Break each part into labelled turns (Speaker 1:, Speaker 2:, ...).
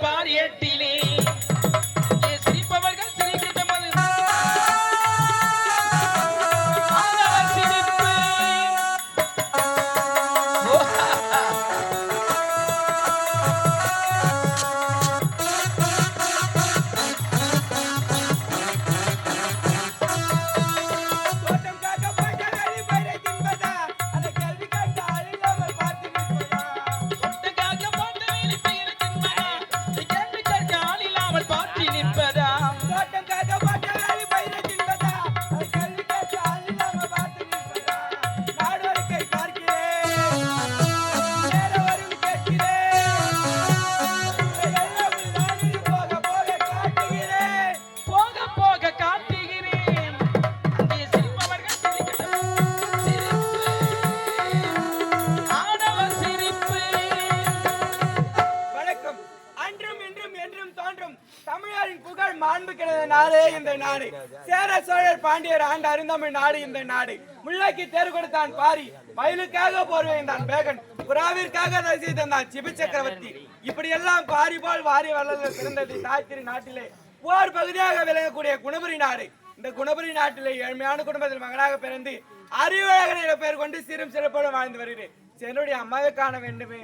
Speaker 1: பார்ப்பார் ஏட்டி தமிழ் நாடு இந்த நாடு. முல்லைக்கு தேர் கொடுத்தான் பாரி. மயிலுக்காக போர்வைந்தான் பேகன். புறாவிற்காக ரசி தந்தான் சிபி சக்கரவர்த்தி. இப்படி எல்லாம் பாரி போல் வாரி வளர்ந்த சிறந்தது தாய்த்திரி நாட்டிலே. போர் பகுதியாக விளங்கக்கூடிய குணபுரி நாடு. இந்த குணபுரி நாட்டிலே ஏழ்மையான குடும்பத்தில் மகனாக பிறந்து அறிவழகன் பெயர் கொண்டு சிறும் சிறப்போடு வாழ்ந்து வருகிறேன். என்னுடைய அம்மாவை காண வேண்டுமே?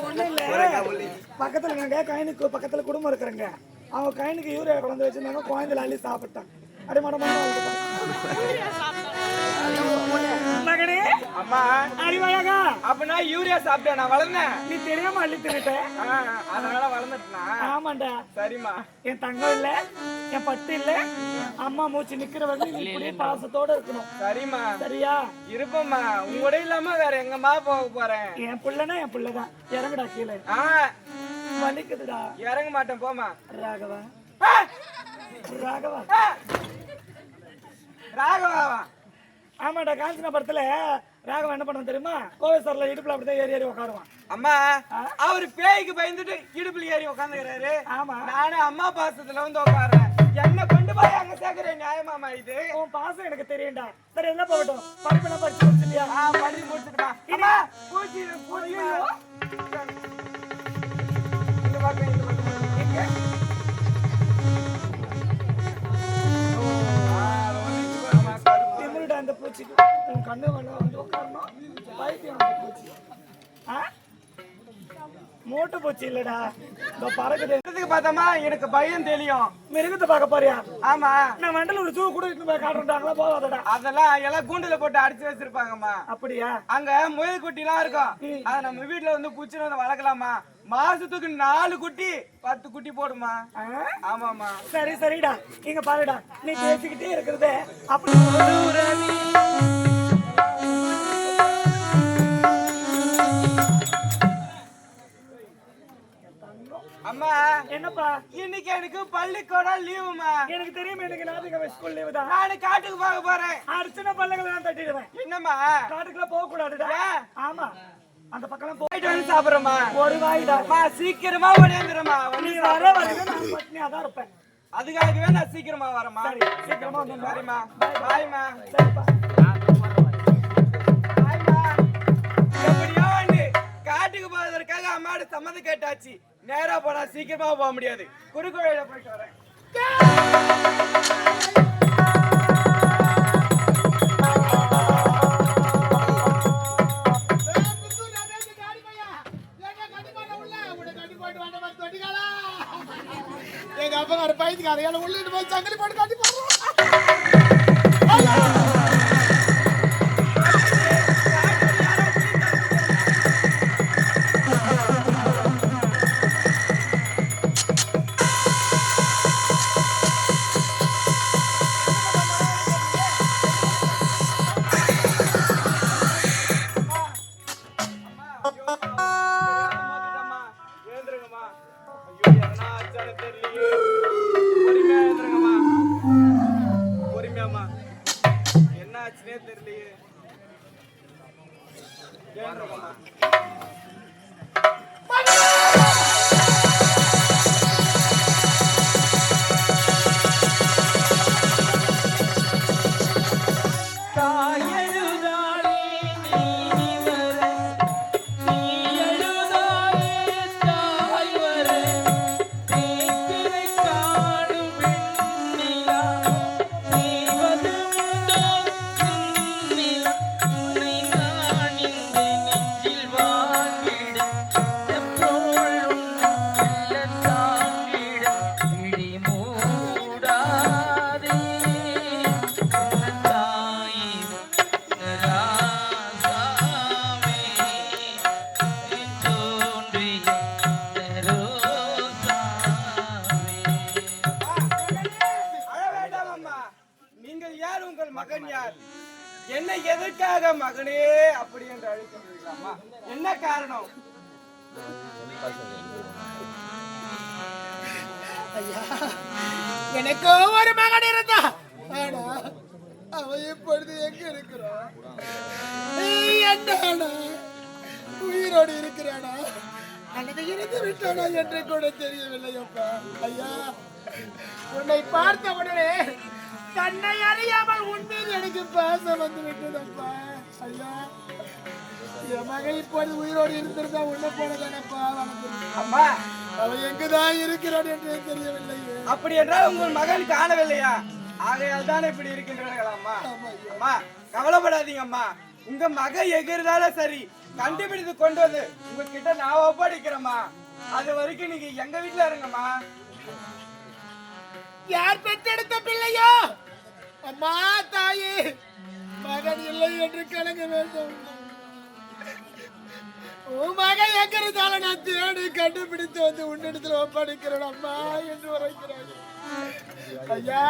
Speaker 2: ஒண்ணும் இல்ல. பக்கத்துல நாங்க கயனுக்கு பக்கத்துல குடும்பம் இருக்கிறாங்க அவங்க கயனுக்கு யூரியா குழந்தை வச்சிருந்தாங்க குழந்தைல அள்ளி சாப்பிட்டான் அடி மகனே
Speaker 1: அம்மா.
Speaker 2: அறிவழகா
Speaker 1: அப்பனா யூரியா சாப்பிட்டேன் நான் வளர்ந்தேன்.
Speaker 2: நீ தெரியாம அள்ளி தின்னுட்ட
Speaker 1: ஆ, அதனால வளர்ந்துட்டா
Speaker 2: ஆமாண்டா.
Speaker 1: சரிம்மா.
Speaker 2: என் தங்கம் இல்ல என் பட்டு இல்ல அம்மா மூச்சு நிக்கிற வந்து நீ இப்படி பாசத்தோட இருக்கணும்.
Speaker 1: சரிம்மா.
Speaker 2: சரியா?
Speaker 1: இருப்பம்மா. உங்களோட இல்லாம வேற எங்கம்மா போக போறேன்?
Speaker 2: என் புள்ளனா என் புள்ளதான். இறங்குடா கீழே.
Speaker 1: ஆ.
Speaker 2: வலிக்குதுடா
Speaker 1: இறங்க மாட்டேன் போமா
Speaker 2: ராகவா. ராகவா.
Speaker 1: ராகவாவா?
Speaker 2: ஆமாடா காஞ்சனா படத்துல ராகவா என்ன பண்ண தெரியுமா? கோவேஸ்வரில் இடுப்புல அப்படிதான் ஏறி ஏறி உட்காருவான்
Speaker 1: அம்மா அவரு பேய்க்கு பயந்துட்டு இடுப்புல ஏறி உட்காந்துக்கிறாரு
Speaker 2: ஆமா.
Speaker 1: நானும் அம்மா பாசத்துல வந்து உட்கார்றேன் என்ன கொண்டு போய் அங்க சேர்க்கிறேன் நியாயமாமா இது?
Speaker 2: உன் பாசம் எனக்கு தெரியும்டா. சரி என்ன போகட்டும்? படிப்பு என்ன படிச்சு முடிச்சிட்டியா?
Speaker 1: ஆ படி முடிச்சுட்டுமா. பூச்சி பூச்சி
Speaker 2: பூச்சிக்கு உன் கண்ணு வேணா வந்து உட்காரணும் பைத்தியம் பூச்சி. ஆ? மூட்டை பூச்சி இல்லடா. இந்த பறக்குது.
Speaker 1: இதுக்கு பார்த்தோமா எனக்கு பயம் தெரியும்.
Speaker 2: மிருகத்தை பார்க்க போறியா?
Speaker 1: ஆமா.
Speaker 2: நான் மண்டல ஒரு ஜூ கூட இட்டு போய் காட்டுறாங்களா போகாதடா.
Speaker 1: அதெல்லாம் எல்லாம் கூண்டுல போட்டு அடிச்சு வச்சிருப்பாங்கம்மா.
Speaker 2: அப்படியா?
Speaker 1: அங்க முயல் குட்டி எல்லாம் இருக்கும் அத நம்ம வீட்டுல வந்து குச்சின்னு வந்து வளர்க்கலாமா? மாசத்துக்கு நாலு குட்டி பத்து குட்டி போடுமா? ஆமாமா
Speaker 2: சரி சரிடா. இங்க பாருடா. நீ பேசிக்கிட்டே இருக்கிறது. அப்படி
Speaker 1: அம்மா
Speaker 2: என்னப்பா?
Speaker 1: இன்னைக்கு எனக்கு பள்ளிக்கூடம் லீவுமா
Speaker 2: எனக்கு தெரியும் எனக்கு ஞாபகம் ஸ்கூல் லீவு தான்.
Speaker 1: நானு காட்டுக்கு போக போறேன்.
Speaker 2: அடிச்சுன பல்லங்களை நான் தட்டிடுவேன்.
Speaker 1: என்னம்மா?
Speaker 2: காட்டுக்குள்ள போக கூடாதுடா? ஆமா. அந்த பக்கம்
Speaker 1: போயிட்டு வந்து சாப்பிடுறோமா
Speaker 2: ஒரு வாய்டா.
Speaker 1: அம்மா சீக்கிரமா ஓடியாந்துருமா
Speaker 2: நீ
Speaker 1: வந்து
Speaker 2: வர வரைக்கும் நான் பட்னியா தான் இருப்பேன்.
Speaker 1: அதுக்காகவே நான் சீக்கிரமா வரேம்மா.
Speaker 2: சரி சீக்கிரமா வந்து
Speaker 1: சரிம்மா. பாய்மா
Speaker 2: சரிப்பா.
Speaker 1: காட்டுக்கு போவதற்காக அம்மாவோட சம்மதம் கேட்டாச்சு. நேரா போனா சீக்கிரமா போக முடியாது. குறுக்கு வழியில போயிட்டு வரேன்.
Speaker 3: எங்க அப்பா பைத்தியக்கார உள்ளிட்டு போய் சங்கிலி போட்டு காட்டி போடுறோம்.
Speaker 1: எதற்காக மகனே அப்படி என்று அழைக்கின்றீர்களாமா என்ன காரணம்?
Speaker 3: எனக்கு ஒரு மகன் இருந்தா. ஆனா அவன் இப்பொழுது எங்க இருக்கிறான்? என்ன உயிரோடு இருக்கிறானா? அல்லது இருந்து விட்டானா என்று கூட தெரியவில்லை அப்பா. ஐயா உன்னை பார்த்த உடனே தன்னை அறியாமல் உண்மையில் எனக்கு பாசம் வந்து விட்டதப்பா ஐயா என் மகன் இப்பொழுது உயிரோடு இருந்திருந்தா உன்னை போனதானப்பா
Speaker 1: அம்மா.
Speaker 3: அவன் எங்குதான் இருக்கிறான் என்று தெரியவில்லையே.
Speaker 1: அப்படி என்றால் உங்கள் மகன் காணவில்லையா? ஆகையால் தான் இப்படி இருக்கின்றீர்கள் அம்மா. அம்மா கவலைப்படாதீங்க அம்மா உங்க மகன் எகிறதால சரி. கண்டுபிடித்து கொண்டு வந்து உங்ககிட்ட நான் ஒப்படைக்கிறேம்மா. அது வரைக்கும் நீங்க எங்க வீட்டுல இருங்கம்மா.
Speaker 3: யார் பெற்றெடுத்த பிள்ளையோ? அம்மா தாயே மகன் இல்லை என்று கலங்க வேண்டும். உன் மகன் எங்க இருந்தாலும் நான் தேடி கண்டுபிடித்து வந்து உன்னிடத்தில் ஒப்படைக்கிறேன் அம்மா என்று உரைக்கிறாங்க ஐயா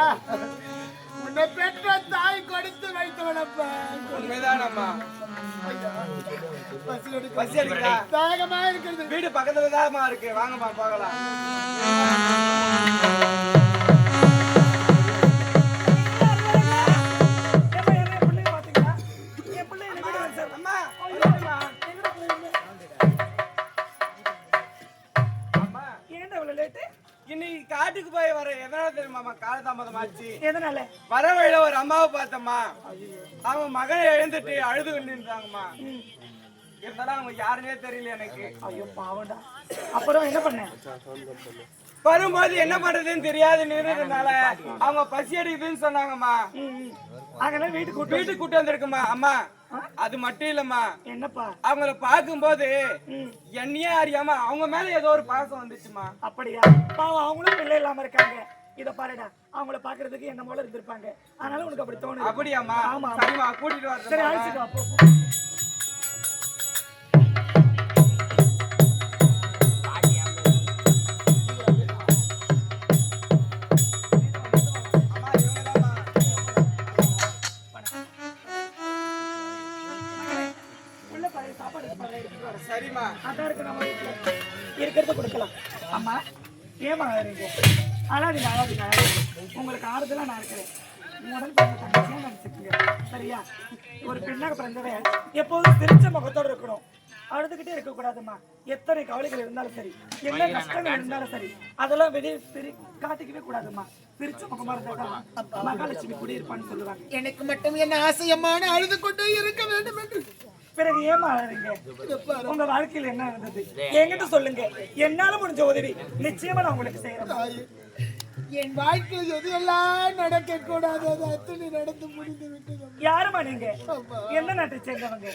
Speaker 3: உன்னை பெற்ற தாய் கொடுத்து வைத்தவனப்பா
Speaker 1: உண்மைதான் அம்மா.
Speaker 3: பசி எடுக்க
Speaker 1: பசி எடுக்குதா
Speaker 3: தாகமா இருக்கிறது.
Speaker 1: வீடு பக்கத்துல தான்மா இருக்கு. வாங்கம்மா போகலாம். எதனால தெரியுமாமா காலதாமதம் ஆச்சு.
Speaker 2: எதனால?
Speaker 1: வர வழியில ஒரு அம்மாவை பார்த்தம்மா. அவங்க மகனை எழுந்துட்டு அழுது நின்றாங்கம்மா இருந்தாலும் அவங்க யாருன்னே தெரியல எனக்கு.
Speaker 2: ஐயோ பாவம்டா. அப்புறம் என்ன பண்ண?
Speaker 1: வரும்போது என்ன பண்றதுன்னு தெரியாது நின்றதுனால அவங்க பசி எடுக்குதுன்னு சொன்னாங்கம்மா.
Speaker 2: அங்கெல்லாம் வீட்டுக்கு
Speaker 1: வீட்டுக்கு கூட்டு வந்திருக்குமா அம்மா. அது மட்டும் இல்லம்மா.
Speaker 2: என்னப்பா?
Speaker 1: அவங்கள பார்க்கும்போது என்னையே அறியாம அவங்க மேல ஏதோ ஒரு பாசம் வந்துச்சுமா
Speaker 2: அப்படியா? பாவம் அவங்களும் பிள்ளை இல்லாம இருக்காங்க. இத பாருடா அவங்கள பாக்குறதுக்கு என்ன போல இருந்திருப்பாங்க. அதனால உனக்கு அப்படி தோணும்
Speaker 1: அப்படியாமா
Speaker 2: ஆமா
Speaker 1: சரிமா கூட்டிட்டு
Speaker 2: வா
Speaker 1: சரி
Speaker 2: அழைச்சிட்டு வா.
Speaker 1: சரிம்மா.
Speaker 2: அதான் இருக்கு நம்ம இருக்கிறத கொடுக்கலாம். ஆமா ஏமா இருக்கோம் அழாதீங்க அழாதீங்க அழாதீங்க உங்களுக்கு ஆறுதலா நான் இருக்கிறேன். உடல் நினைச்சுக்கீங்க சரியா? ஒரு பெண்ணாக பிறந்தவ எப்போதும் சிரிச்ச முகத்தோட இருக்கணும். அழுதுகிட்டே இருக்க கூடாதும்மா எத்தனை கவலைகள் இருந்தாலும் சரி என்ன கஷ்டங்கள் இருந்தாலும் சரி அதெல்லாம் வெளியே சிரி காட்டிக்கவே கூடாதும்மா. சிரிச்ச முகமா இருந்தா மகாலட்சுமி குடியிருப்பான்னு சொல்லுவாங்க.
Speaker 3: எனக்கு மட்டும் என்ன ஆசையமான அழுது கொண்டே இருக்க வேண்டும் என்று.
Speaker 2: பிறகு ஏமா அழறீங்க? உங்க வாழ்க்கையில என்ன இருந்தது என்கிட்ட சொல்லுங்க. என்னால முடிஞ்ச உதவி நிச்சயமா நான் உங்களுக்கு செய்யறேன்
Speaker 3: என் வாழ்க்கையில் எதுவெல்லாம் நடக்க கூடாது அது அத்தனை நடந்து முடிந்து விட்டது.
Speaker 2: யாருமா நீங்க? என்ன நாட்டை சேர்ந்தவங்க?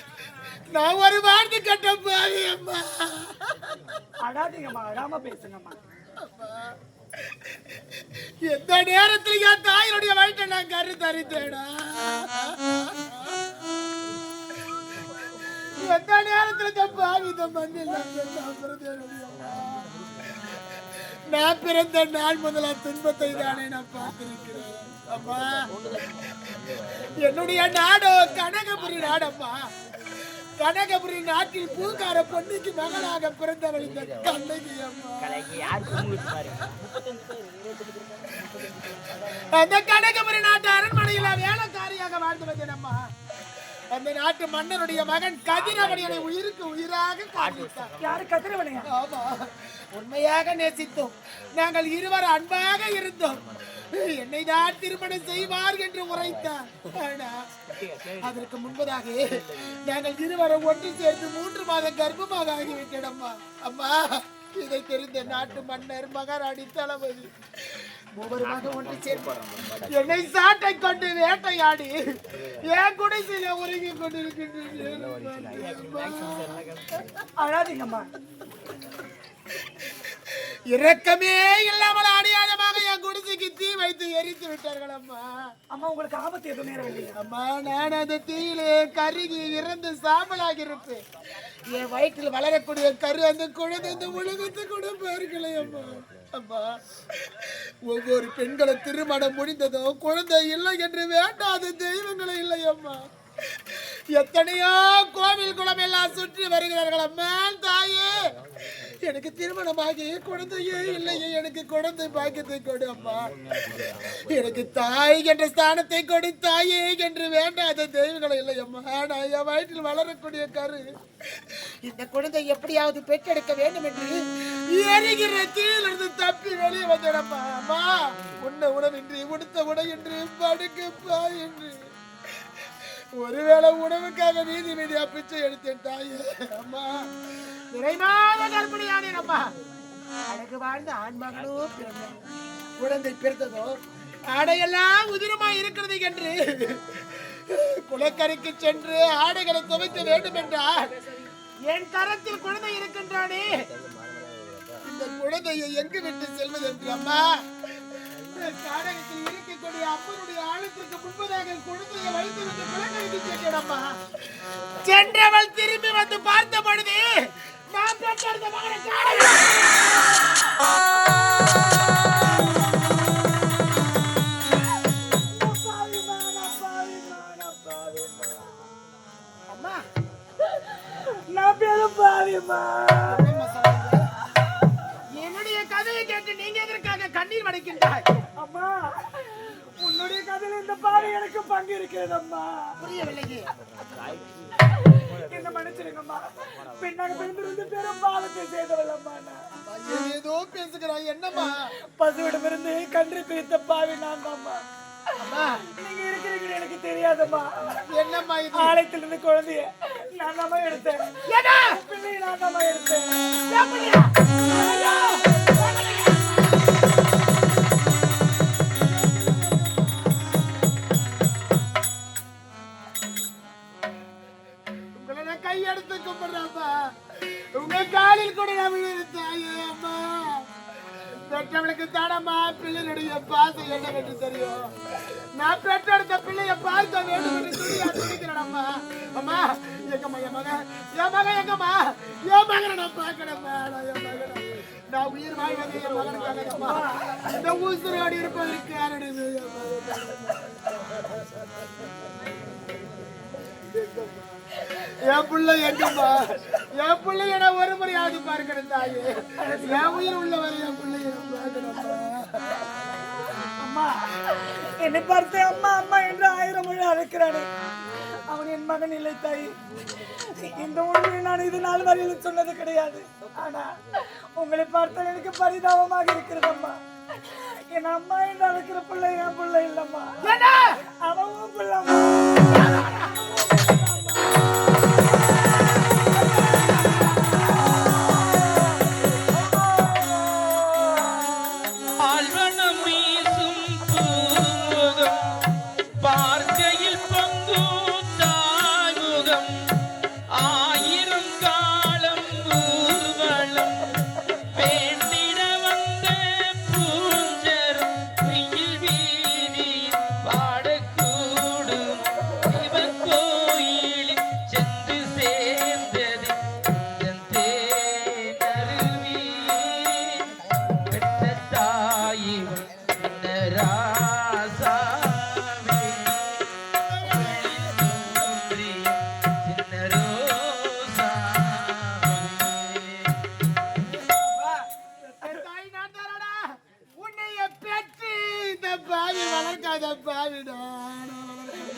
Speaker 3: நான் ஒரு வார்த்தை கட்ட பாவி அம்மா.
Speaker 2: அழாதீங்கம்மா அழாம பேசுங்கம்மா.
Speaker 3: எந்த நேரத்தில் என் தாயினுடைய வயிற்றை நான் கரு தரித்தேடா எந்த நேரத்தில் பாவி மண்ணில் நான் அம்மா. நான் பிறந்த நாள் முதல்ல துன்பத்தை தானே நான் பார்த்திருக்கிறேன். அம்மா என்னுடைய நாடோ கனகபுரி நாடம்மா கனகபுரி நாட்டில் பூங்கார பொண்ணுக்கு மகளாக பிறந்தவள் இந்த கண்ணகி அந்த கனகபுரி நாட்டு அரண்மனையில வேலைக்காரியாக வாழ்ந்து வந்தேன் அம்மா. அந்த நாட்டு மன்னருடைய மகன் கதிரவணியனை உயிருக்கு உயிராக காண்பித்தார்.
Speaker 2: யாரு கதிரவனையா?
Speaker 3: ஆமா. உண்மையாக நேசித்தோம். நாங்கள் இருவர் அன்பாக இருந்தோம். என்னை தான் திருமணம் செய்வார் என்று உரைத்தார். அதற்கு முன்பதாக நாங்கள் இருவரும் ஒன்று சேர்ந்து மூன்று மாதம் கர்ப்பமாக ஆகிவிட்டேன் அம்மா. அம்மா. இதை தெரிந்த நாட்டு மன்னர் மகாராணி தளபதி. மூவருமாக ஒன்று சேர்ந்து என்னை சாட்டை கொண்டு வேட்டையாடி. என் குடிசையில உருகி கொண்டிருக்கின்றேன்
Speaker 2: அழாதீங்கம்மா.
Speaker 3: இரக்கமே இல்லாமல் அநியாயமாக என் குடிசைக்கு வைத்து எரித்து விட்டார்கள் அம்மா.
Speaker 2: அம்மா உங்களுக்கு ஆபத்து எதுவும்
Speaker 3: அம்மா நான் அந்த தீயிலே கருகி இறந்து சாம்பலாகி இருப்பேன் என் வயிற்றில் வளரக்கூடிய கரு அந்த குழந்தை இந்த உலகத்தை கூட பார்க்கலை அம்மா. அம்மா ஒவ்வொரு பெண்களை திருமணம் முடிந்ததும் குழந்தை இல்லை என்று வேண்டாத தெய்வங்களே இல்லை அம்மா. எத்தனையோ கோவில் குளம் எல்லாம் சுற்றி வருகிறார்கள் அம்மா தாயே. எனக்கு திருமணமாகி குழந்தையே இல்லையே எனக்கு குழந்தை பாக்கியத்தை கொடு அம்மா. எனக்கு தாய் என்ற ஸ்தானத்தை கொடு தாயே என்று வேண்டாத தெய்வங்கள் இல்லை அம்மா. நான் என் வயிற்றில் வளரக்கூடிய கரு. இந்த குழந்தை எப்படியாவது பெற்றெடுக்க வேண்டும் என்று எரிகிற தீயிலிருந்து தப்பி வெளியே வந்தேனம்மா அம்மா. உண்ண உணவின்றி உடுத்த உடையின்றி படுக்கப்பா என்று ஒருவேளை உணவுக்காக வீதி வீதியா பிச்சை எடுத்தேன் தாயே. அம்மா. நிறைமாத கர்ப்பிணியானேன் அம்மா. அழகு வாழ்ந்த ஆண்மகனோ பிறந்தார் குழந்தை பிறந்ததோ ஆடையெல்லாம் உதிரமா இருக்கிறது என்று குளக்கரைக்கு சென்று ஆடைகளை துவைக்க வேண்டும் என்றால் என் தரத்தில் குழந்தை இருக்கின்றானே. இந்த குழந்தையை எங்கு விட்டு செல்வது என்று அம்மா? காடகத்தில் இருக்கக்கூடிய அப்பனுடைய ஆழத்திற்கு முன்பதாக குழந்தையை வைத்து சென்றவள் திரும்பி வந்து பார்த்த பொழுது நான் பெற்றெடுத்த மகனை காணவில்லை. அம்மா
Speaker 2: நான் பேரும் பாவியம்மா
Speaker 3: கண்ணீர் வடிக்கின்றாய்.
Speaker 2: அம்மா உன்னுடைய கதையில இந்த பாவி எனக்கு பங்கு இருக்கிறது அம்மா
Speaker 3: புரியவில்லையே.
Speaker 2: என்ன மன்னிச்சிருங்கம்மா. பின்னாங்க பிறந்திருந்து பெரும் பாவத்தை செய்தவள் அம்மா நான்.
Speaker 3: ஏதோ பேசுகிறாய் என்னம்மா?
Speaker 2: பசுவிடமிருந்து கன்று பிரித்த பாவி நான் தான்மா
Speaker 3: அம்மா.
Speaker 2: நீங்க இருக்கிறீங்க எனக்கு தெரியாதம்மா.
Speaker 3: என்னம்மா இது?
Speaker 2: ஆலயத்துல இருந்து குழந்தைய நான் தாம்மா எடுத்தேன்.
Speaker 3: ஏடா!
Speaker 2: பிள்ளையை நான் தாம்மா எடுத்தேன்
Speaker 3: கையெடுத்து கும்பிடுறப்பா. உங்க காலில் கூட நான் விழுந்து தாயே அம்மா. பெற்றவளுக்கு தானம்மா பிள்ளைகளுடைய பாசம் என்ன கட்டு தெரியும்? நான் பெற்றெடுத்த பிள்ளைய பார்த்த வேண்டும் என்று சொல்லி அம்மா. எங்கம்மா என் மகன் என் மகன் எங்கம்மா? என் மகனை நான் பார்க்கணும்மா. நான் என் மகனை. நான் உயிர் வாழ்வது என் மகனுக்காக இந்த ஊசரோடு இருப்பதற்கு யாரிடமே என் என் பிள்ளை எங்கம்மா என் பிள்ளைய நான் ஒரு முறையாவது பார்க்கணும் தாயே. என் உயிர் உள்ளவரை என் பார்க்கணும்ப்பா.
Speaker 2: அம்மா. என்னை பார்த்து அம்மா அம்மா என்று ஆயிரம் மொழி அழைக்கிறானே. அவன் என் மகன் இல்லை தாய். இந்த உண்மையை நான் இது நாள் வரையில் சொன்னது கிடையாது. ஆனா உங்களை பார்த்தால் எனக்கு பரிதாபமாக இருக்கிறது அம்மா. என் அம்மா என்று அழைக்கிற பிள்ளை என் பிள்ளை இல்லம்மா. அவன் பிள்ளை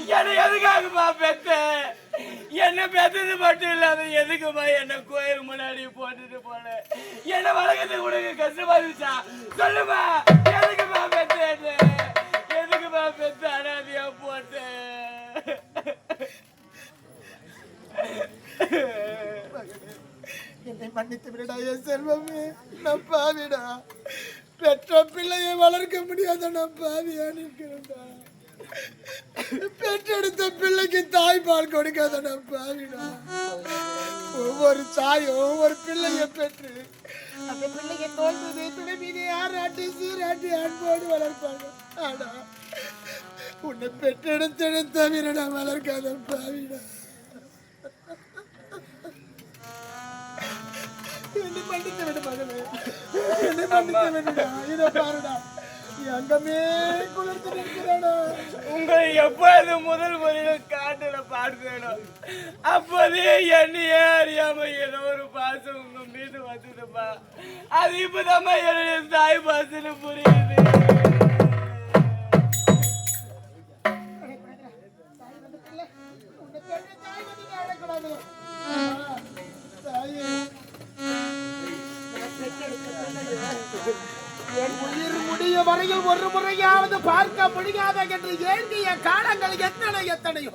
Speaker 1: என்னை எதுக்காகப்பா பெத்த? என்ன பெத்தது மட்டும் இல்லாத எதுக்குமா என்ன கோயில் முன்னாடி போட்டுட்டு போன? என்ன வளர்க்கறதுக்கு உனக்கு கஷ்டமா இருந்துச்சா சொல்லுமா எதுக்குப்பா பெத்த என்ன? எதுக்குப்பா பெத்த அனாதையா போட்ட?
Speaker 3: என்னை மன்னித்து விடடா என் செல்வமே. நான் பாவிடா. பெற்ற பிள்ளையை வளர்க்க முடியாத நான் பாவியா நிற்கிறேன்டா. பெற்றெடுத்த பிள்ளைக்கு தாய்ப்பால் கொடுக்காத நான் பாவிடா ஒவ்வொரு தாயும் ஒவ்வொரு பிள்ளைய பெற்று அந்த பிள்ளைக்கு தோல்வது துணை மீது ஆராட்டி சீராட்டி அன்போடு வளர்ப்பாங்க. ஆனா உன்னை பெற்றெடுத்த தவிர நான் வளர்க்காத பாவிடா. என்னை மன்னித்து விடு மகனே என்னை மன்னித்து விடுடா. இதை பாருடா. அங்கமே குளிர்ந்து
Speaker 1: உங்களை எப்போது முதல் முறையில் காட்டுல பார்த்தேனோ அப்போதே என்னையே அறியாம ஏதோ ஒரு பாசம் உங்க மீது வந்ததுப்பா. அது இப்பதான் என்னுடைய தாய் பாசன்னு புரியுது.
Speaker 3: தாய் வந்து அழக்கூடாது. உயிர் முடிய வரையில் ஒரு முறையாவது பார்க்க முடியாத என்று ஏங்கிய காலங்கள் எத்தனை எத்தனையோ.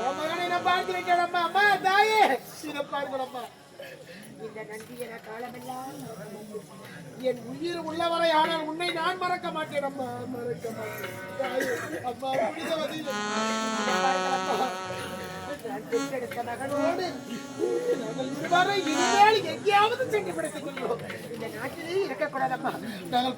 Speaker 3: உன் மகனை நான் பார்த்து வைக்கிறேன்ப்பா. அம்மா தாயே. இதை இருக்கிறம்மா இந்த நன்றியை நான் காலமெல்லாம் என் உயிர் உள்ளவரை ஆனால் உன்னை நான் மறக்க மாட்டேன். அம்மா மறக்க மாட்டேன். தாயே, அம்மா புனிதவதி நான் மகனோடு நாங்கள் இருவரை இனிமேல் எங்கேயாவது சென்று பிடித்துக் கொள்வோம் இந்த நாட்டிலே இருக்கக்கூடாதம்மா நாங்கள்